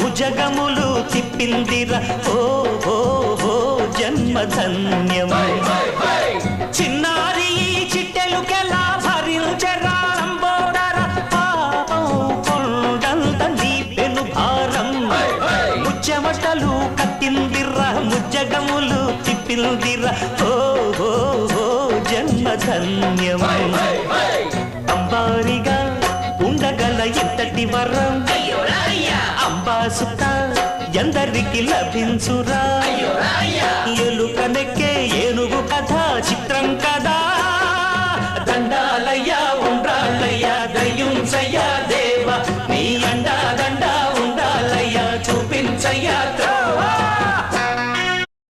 భుజగములు తిప్పిందిర. ఓ ఓ ఓ జన్మధన్యం చిన్నారి చిట్టెలు చిట్టెలుకెలా భరించరా లంబోదర పాపం కొండంత నీ పెను భారం. ముచ్చమటలు కక్కిందిరా ముజ్జగములు తిప్పిందిరా. ఓ ఓ ఓ జన్మధన్యం ఎంతటి వరం అంబా సుత ఎందరికి లభించురా.